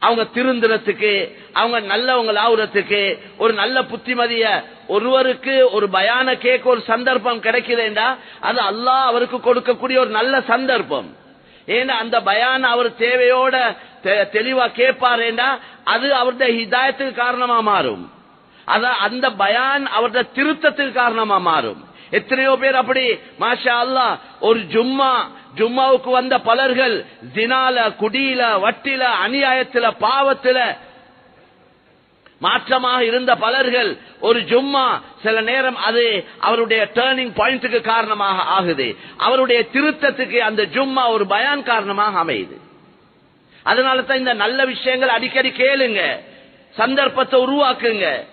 அவங்க திருந்துறதுக்கு அவங்க நல்லவங்க ஆகுறதுக்கு ஒரு நல்ல புத்திமதிய ஒருவருக்கு ஒரு பயான கேட்க ஒரு சந்தர்ப்பம் கிடைக்குதுண்டா? அது அல்லாஹ் அவருக்கு கொடுக்கக்கூடிய ஒரு நல்ல சந்தர்ப்பம். ஏன்னா அந்த பயான அவர் தேவையோட தெ- தெளிவா கேட்பாருண்டா? அது அவருடைய ஹிதாயத்துக்கு காரணமா மாறும். அத அந்த பயான் அவருடைய திருத்தத்துக்கு காரணமா மாறும். எத்தனையோ பேர் அப்படி மாஷா அல்லாஹ் ஒரு ஜும்மா ஜும்மாவுக்கு வந்த பலர்கள் ஜினால குடியில வட்டில அநியாயத்தில பாவத்தில மாற்றமாக இருந்த பலர்கள் ஒரு ஜும்மா சில நேரம் அது அவருடைய டேர்னிங் பாயிண்ட்டுக்கு காரணமாக ஆகுது. அவருடைய திருத்தத்துக்கு அந்த ஜும்மா ஒரு பயான் காரணமாக அமையுது. அதனால தான் இந்த நல்ல விஷயங்கள் அடிக்கடி கேளுங்க. சந்தர்ப்பத்தை உருவாக்குங்க.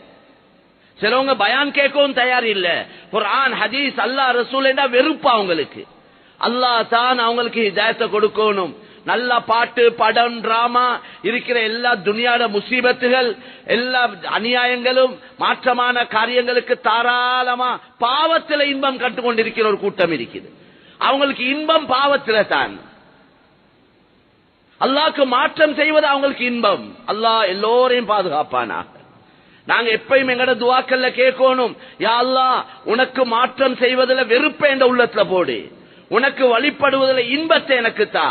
சிலவங்க பயான் கேட்கவும் தயார் இல்ல. குர்ஆன் ஹதீஸ் அல்லாஹ் ரசூல் வெறுப்பா அவங்களுக்கு. அல்லாஹ் தான் அவங்களுக்கு ஹிதாயத்தை கொடுக்கணும். நல்ல பாட்டு படம் டிராமா இருக்கிற எல்லா துனியாட முசீபத்துகள் எல்லா அநியாயங்களும் மாற்றமான காரியங்களுக்கு தாராளமா பாவத்தில் இன்பம் கண்டுகொண்டிருக்கிற ஒரு கூட்டம் இருக்குது. அவங்களுக்கு இன்பம் பாவத்துல தான். அல்லாக்கு மாற்றம் செய்வது அவங்களுக்கு இன்பம். அல்லாஹ் எல்லோரையும் பாதுகாப்பானா நாங்க எப்பயும் எங்கட துவாக்கல்ல கேட்கணும் யா அல்லாஹ் உனக்கு மாற்றம் செய்வதில் வெறுப்பை என்ற உள்ளத்துல போடு. உனக்கு வழிபடுவதில் இன்பத்தை எனக்கு தா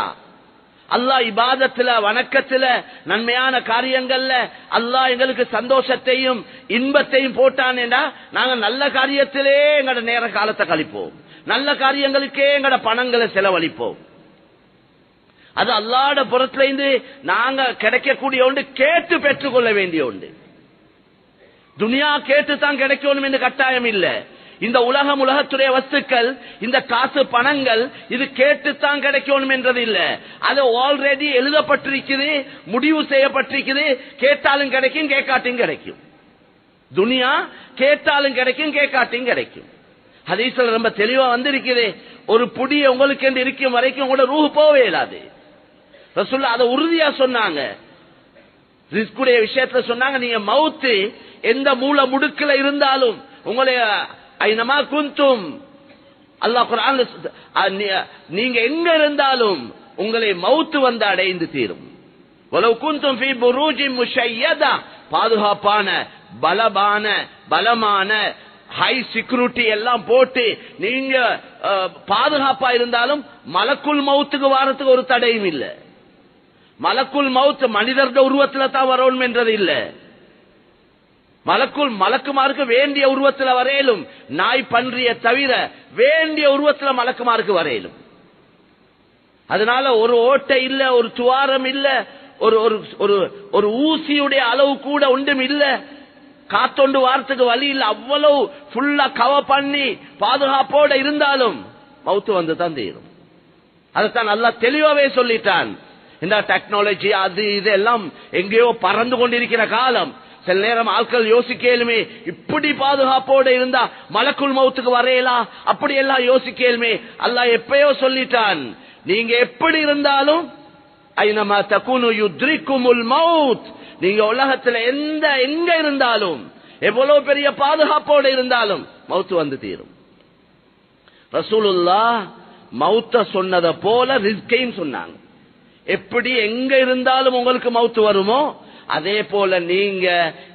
அல்லாஹ் இபாதத்துல வணக்கத்துல நன்மையான காரியங்கள்ல அல்லா எங்களுக்கு சந்தோஷத்தையும் இன்பத்தையும் போட்டானேடா நாங்க நல்ல காரியத்திலே எங்கட நேர காலத்தை கழிப்போம். நல்ல காரியங்களுக்கே எங்கட பணங்களை செலவழிப்போம். அது அல்லாட புறத்துல இருந்து நாங்க கிடைக்கக்கூடிய ஒன்று கேட்டு பெற்றுக்கொள்ள வேண்டிய ஒன்று. துனியா கேட்டு தான் கிடைக்கணும் என்று கட்டாயம் இல்லை. இந்த உலகம் உலகத்துடைய வஸ்துக்கள் இந்த காசு பணங்கள் இது கேட்டுத்தான் கிடைக்கணும் என்றது இல்ல. அது ஆல்ரெடி எழுதப்பட்டிருக்குது முடிவு செய்யப்பட்டிருக்குது கேட்டாலும் கிடைக்கும் கேட்காட்டியும் கிடைக்கும். துனியா கேட்டாலும் கிடைக்கும் கேட்காட்டியும் கிடைக்கும். ஹதீசல் ரொம்ப தெளிவா வந்திருக்குது. ஒரு புடி உங்களுக்கு என்று இருக்கும் வரைக்கும் உங்களோட ரூஹ் போவே இல்லாது. ரசுல்லா அதை உறுதியா சொன்னாங்க. ரிஸ்குடைய விஷயத்துல சொன்னாங்க நீங்க மவுத்து எந்த மூல முடுக்கில் இருந்தாலும் உங்களுடைய ஐநமா குந்தும் அல்லாஹ் குரான் நீங்க எங்க இருந்தாலும் உங்களை மவுத்து வந்து அடைந்து தீரும். குந்தும் பாதுகாப்பான பலமான பலமான ஹை செக்யூரிட்டி எல்லாம் போட்டு நீங்க பாதுகாப்பா இருந்தாலும் மலக்குள் மவுத்துக்கு வாரத்துக்கு ஒரு தடையும் இல்லை. மலக்குள் மவுத்து மனிதர்கள் உருவத்துல தான் வரணும் என்றது இல்லை. மலக்குள் மலக்குமாருக்கு வேண்டிய உருவத்துல வரையிலும் நாய் பன்றிய தவிர வேண்டிய உருவத்துல மலக்குமாருக்கு வரையிலும். அதனால ஒரு ஓட்டை இல்ல ஒரு துவாரம் இல்ல ஒரு ஒரு ஒரு ஒரு ஊசியுடைய அளவு கூட ஒன்றும் இல்ல. காத்தொண்டு வாரத்துக்கு வழி இல்ல அவ்வளவு ஃபுல்லா கவ பண்ணி பாதுகாப்போட இருந்தாலும் மவுத்து வந்து தான் தீரும். அதைத்தான் நல்லா தெளிவாவே சொல்லிட்டான். இந்த டெக்னாலஜி அது இதெல்லாம் எங்கேயோ பறந்து கொண்டிருக்கிற காலம். சில நேரம் ஆட்கள் யோசிக்கலுமே இப்படி பாதுகாப்போட இருந்தா மலக்குள் மௌத்துக்கு வரையலாம் அப்படி எல்லாம் யோசிக்கலுமே. அல்லாஹ் எப்பயோ சொல்லிட்டான் நீங்க எப்படி இருந்தாலும் ஐநமா தகுனு யுத்ரிக்குமுல் மவுத் நீங்க உலகத்துல எந்த எங்க இருந்தாலும் எவ்வளவு பெரிய பாதுகாப்போட இருந்தாலும் மவுத்து வந்து தீரும். ரசூலுல்லா மௌத்த சொன்னதை போல ரிஸ்கையும் சொன்னாங்க. எப்படி எங்க இருந்தாலும் உங்களுக்கு மவுத்து வருமோ அதே போல நீங்க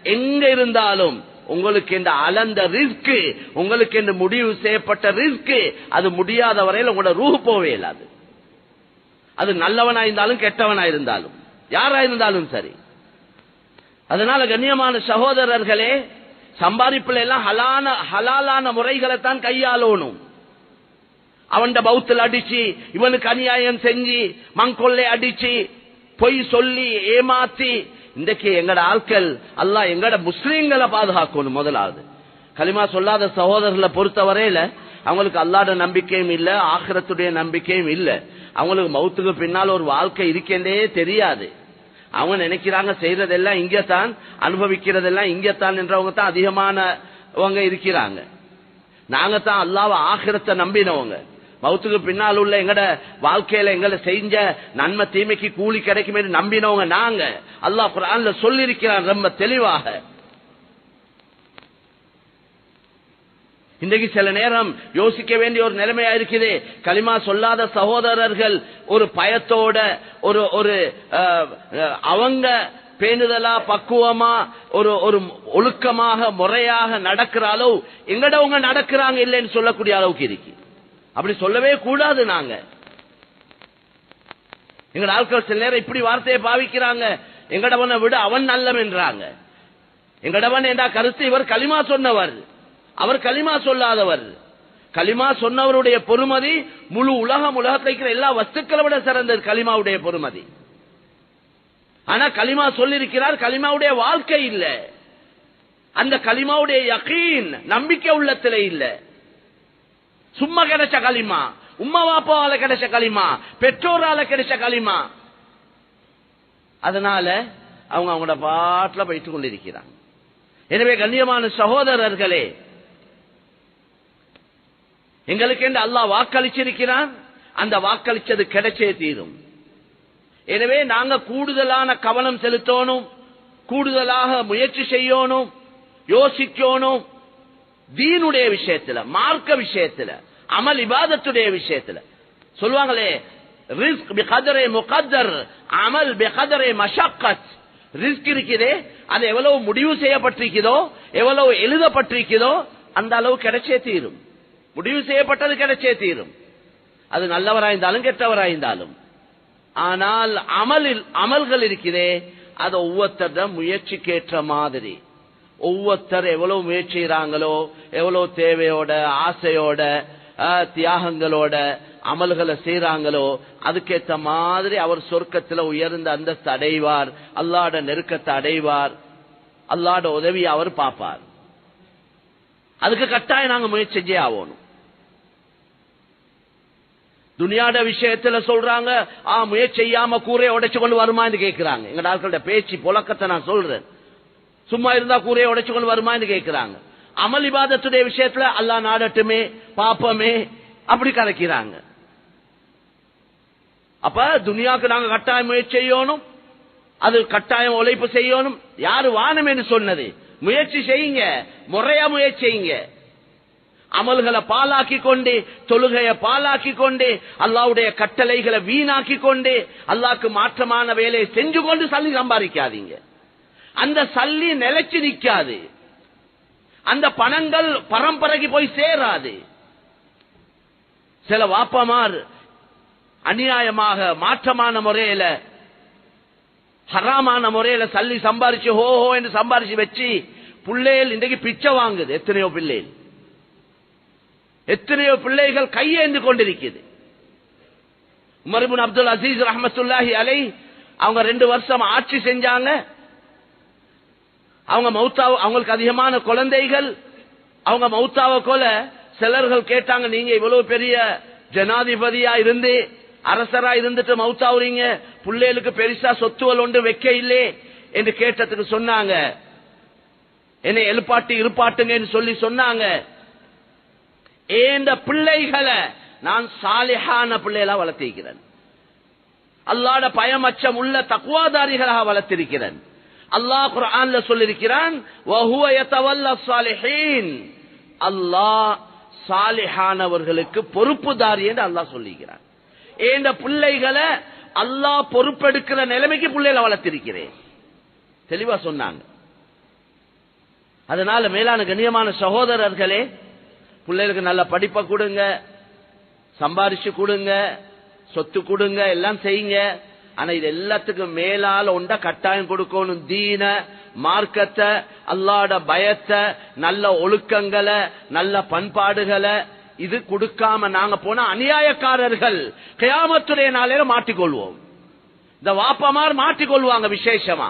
எங்க இருந்தாலும் உங்களுக்கு இந்த அளந்த ரிஸ்க் உங்களுக்கு இந்த முடிவு செய்யப்பட்ட ரிஸ்க் அது முடியாத வரையில் உங்களோட ரூஹ் போவே இல்லாது. அது நல்லவனா இருந்தாலும் கெட்டவனா இருந்தாலும் யாரா இருந்தாலும் சரி. அதனால கண்ணியமான சகோதரர்களே சம்பாதிப்புல எல்லாம் ஹலான ஹலாலான முறைகளை தான் கையாளணும். அவன் பௌத்தில் அடிச்சு இவனுக்கு அநியாயம் செஞ்சு மங்கொல்லை அடிச்சு பொய் சொல்லி ஏமாத்தி இன்றைக்கு எங்கட ஆட்கள் அல்லா எங்கட முஸ்லீம்களை பாதுகாக்கணும் முதலாவது. களிமா சொல்லாத சகோதரர்களை பொறுத்தவரையில அவங்களுக்கு அல்லாட நம்பிக்கையும் இல்ல ஆக்கிரத்துடைய நம்பிக்கையும் இல்ல. அவங்களுக்கு மௌத்துக்கு பின்னால் ஒரு வாழ்க்கை இருக்கேண்டே தெரியாது. அவங்க நினைக்கிறாங்க செய்யறதெல்லாம் இங்கத்தான் அனுபவிக்கிறதெல்லாம் இங்கத்தான் என்றவங்க தான் அதிகமானவங்க இருக்கிறாங்க. நாங்க தான் அல்லாவ ஆகிரத்தை நம்பினவங்க. மௌத்துக்கு பின்னால் உள்ள எங்கட வாழ்க்கையில எங்களை செஞ்ச நன்மை தீமைக்கு கூலி கிடைக்கும் என்று நம்பினவங்க நாங்க. அல்லா குர்ஆன்ல சொல்லியிருக்கிறான் ரொம்ப தெளிவாக. இன்றைக்கு சில நேரம் யோசிக்க வேண்டிய ஒரு நிலைமையா இருக்குது. களிமா சொல்லாத சகோதரர்கள் ஒரு பயத்தோட ஒரு ஒரு அவங்க பேணுதலா பக்குவமா ஒரு ஒரு ஒழுக்கமாக முறையாக நடக்கிற அளவு எங்கடவங்க நடக்கிறாங்க இல்லைன்னு சொல்லக்கூடிய அளவுக்கு இருக்கு. அப்படி சொல்லவே கூடாது நாங்க. எங்க ஆட்கள் சில நேரம் இப்படி வார்த்தையை பாவிக்கிறாங்க. எங்கடவனை விட அவன் நல்லவன்றாங்க எங்கடவன் என்ற கருத்து? இவர் களிமா சொன்னவர். அவர் களிமா சொல்லாதவர். களிமா சொன்னவருடைய பொறுமதி முழு உலகம் உலகத்தில் இருக்கிற எல்லா வஸ்துக்களை விட சிறந்தது களிமாவுடைய பொறுமதி. ஆனா களிமா சொல்லியிருக்கிறார் களிமாவுடைய வாழ்க்கை இல்லை. அந்த களிமாவுடைய யகீன் நம்பிக்கை உள்ளத்திலே இல்லை. சும்மா கிடைச்ச களிமா. உம்மா பாப்பாவால கிடைச்ச களிமா. பெற்றோரால கிடைச்ச களிமா. அதனால அவங்க அவங்களோட பாட்டில் போயிட்டு கொண்டிருக்கிறாங்க. எனவே கண்ணியமான சகோதரர்களே எங்களுக்கு என்று அல்லாஹ் வாக்களிச்சிருக்கிறான். அந்த வாக்களிச்சது கிடைச்சே தீரும். எனவே நாங்க கூடுதலான கவனம் செலுத்தணும். கூடுதலாக முயற்சி செய்யணும். யோசிக்கணும். தீனுடைய விஷயத்துல மார்க்க விஷயத்துல அமல் இபாதத்துடைய விஷயத்துல. சொல்லுவாங்களே ரிஸ்க் பிகதரே முகதர் அமல் பிகதரே மஷக்கத். ரிஸ்க் இருக்குதே அது எவ்வளவு முடிவு செய்யப்பட்டிருக்கிறதோ எவ்வளவு எழுதப்பட்டிருக்கிறதோ அந்த அளவு கிடைச்சே தீரும். முடிவு செய்யப்பட்டது கிடைச்சே தீரும். அது நல்லவராயிருந்தாலும் கெட்டவராயிருந்தாலும். ஆனால் அமலில் அமல்கள் இருக்கிறே அது ஒவ்வொருத்தர முயற்சிக்கேற்ற மாதிரி. ஒவ்வொருத்தர் எவ்வளவு முயற்சி செய்றாங்களோ எவ்வளவு தேவையோட ஆசையோட தியாகங்களோட அமல்களை செய்யறாங்களோ அதுக்கேத்த மாதிரி அவர் சொர்க்கத்துல உயர்ந்த அந்தஸ்து அடைவார் அல்லாட நெருக்கத்தை அடைவார் அல்லாட உதவியை அவர் பார்ப்பார். அதுக்கு கட்டாயம் நாங்க முயற்சி செஞ்சே ஆகணும். துனியாட விஷயத்துல சொல்றாங்க ஆ முயற்சி செய்யாம கூரையை உடைச்சு கொண்டு வருமான்னு கேட்கிறாங்க எங்க ஆட்களோட பேச்சு புழக்கத்தை நான் சொல்றேன். சும்மா இருந்தா கூரையை உடைச்சுக்கொண்டு வருமான்னு கேட்கிறாங்க அமல் இபாதத்துடைய விஷயத்துல அல்லா நாடட்டுமே பாப்பமே அப்படி கலக்கிறாங்க. அப்ப துனியாவுக்கு நாங்க கட்டாயம் முயற்சி செய்யணும். அது கட்டாயம் உழைப்பு செய்யணும். யாரு வானம் என்று சொன்னது. முயற்சி செய்யுங்க. முறையா முயற்சி செய்யுங்க. அமல்களை பாலாக்கி கொண்டு தொழுகையை பாலாக்கி கொண்டு அல்லாவுடைய கட்டளைகளை வீணாக்கி கொண்டு அல்லாக்கு மாற்றமான வேலையை செஞ்சு கொண்டு சல்லி சம்பாதிக்காதீங்க. அந்த சல்லி நிலைச்சு நிக்காது. அந்த பணங்கள் பரம்பரைக்கு போய் சேராது. சில வாப்பமார் அநியாயமாக மாற்றமான முறையில ஹராமான முறையில சல்லி சம்பாரிச்சு ஹோ ஹோ என்று சம்பாரிச்சு வச்சு பிள்ளைகள் இன்றைக்கு பிச்சை வாங்குது. எத்தனையோ பிள்ளைகள். எத்தனையோ பிள்ளைகள் கையேந்து கொண்டிருக்குது. உமர்பின் அப்துல் அசீஸ் ரஹமத்துல்லாஹி அலை அவங்க ரெண்டு வருஷம் ஆட்சி செஞ்சாங்க. அவங்க மௌத்தா அவங்களுக்கு அதிகமான குழந்தைகள். அவங்க மௌத்தாவ கொல சிலர்கள் கேட்டாங்க நீங்க இவ்வளவு பெரிய ஜனாதிபதியா இருந்து அரசரா இருந்துட்டு மௌத்தாவுறீங்க. பிள்ளைகளுக்கு பெருசா சொத்துவல் ஒன்று வைக்க இல்லே. என்று கேட்டதுக்கு சொன்னாங்க. என்னை எழுப்பாட்டி இருப்பாட்டுங்கன்னு சொல்லி சொன்னாங்க. ஏந்த பிள்ளைகளை நான் சாலிஹான பிள்ளைகளா வளர்த்திருக்கிறேன். அல்லாட பயமச்சம் உள்ள தக்குவாதாரிகளாக வளர்த்திருக்கிறேன். அல்லாஹ் குர்ஆன்ல சொல்லிருக்கிறான் வஹுவ அல்லாஹ் சாலிஹானவர்களுக்கு பொறுப்புதாரி என்று அல்லாஹ் சொல்லிக்கிறான் ஏந்த பிள்ளைகளை அல்லாஹ் பொறுப்பெடுக்கிற நிலைமைக்கு பிள்ளைகளை வளர்த்திருக்கிறேன். தெளிவா சொன்னாங்க. அதனால மேலான கண்ணியமான சகோதரர்களே பிள்ளைகளுக்கு நல்ல படிப்பை கொடுங்க சம்பாரிச்சு கொடுங்க சொத்து கொடுங்க எல்லாம் செய்யுங்க. ஆனா இது எல்லாத்துக்கும் மேலால உண்ட கட்டாயம் கொடுக்கணும். தீன மார்க்கத்தை அல்லாட பயத்தை நல்ல ஒழுக்கங்களை நல்ல பண்பாடுகளை இது கொடுக்காம நாங்க போன அநியாயக்காரர்கள் கயாமத்துடைய நாளையில மாட்டிக்கொள்வோம். இந்த வாப்பமார் மாட்டிக்கொள்வாங்க விசேஷமா.